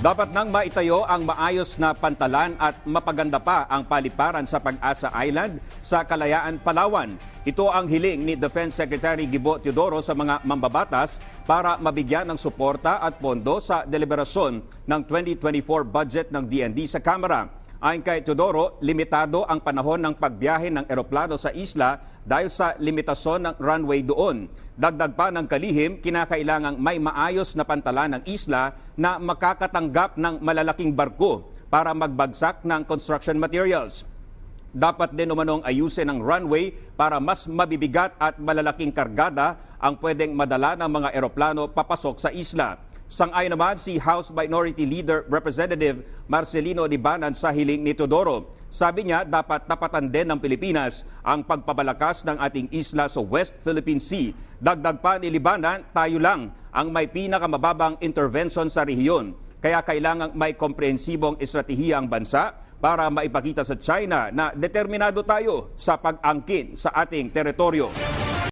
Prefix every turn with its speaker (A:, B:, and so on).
A: Dapat nang maitayo ang maayos na pantalan at mapaganda pa ang paliparan sa Pag-asa Island sa Kalayaan, Palawan. Ito ang hiling ni Defense Secretary Gibo Teodoro sa mga mambabatas para mabigyan ng suporta at pondo sa deliberasyon ng 2024 budget ng DND sa Kamara. Ayon kay Teodoro, limitado ang panahon ng pagbiyahe ng eroplano sa isla dahil sa limitasyon ng runway doon. Dagdag pa ng kalihim, kinakailangang may maayos na pantalan ng isla na makakatanggap ng malalaking barko para magbagsak ng construction materials. Dapat din umanong ayusin ang runway para mas mabibigat at malalaking kargada ang pwedeng madala ng mga eroplano papasok sa isla. Sang-ayon naman si House Minority Leader Representative Marcelino Libanan sa hiling ni Todoro. Sabi niya dapat tapatan din ng Pilipinas ang pagpapalakas ng ating isla sa West Philippine Sea. Dagdag pa ni Libanan, tayo lang ang may pinakamababang intervention sa rehiyon. Kaya kailangang may komprehensibong estratehiya ang bansa para maipakita sa China na determinado tayo sa pag-angkin sa ating teritoryo.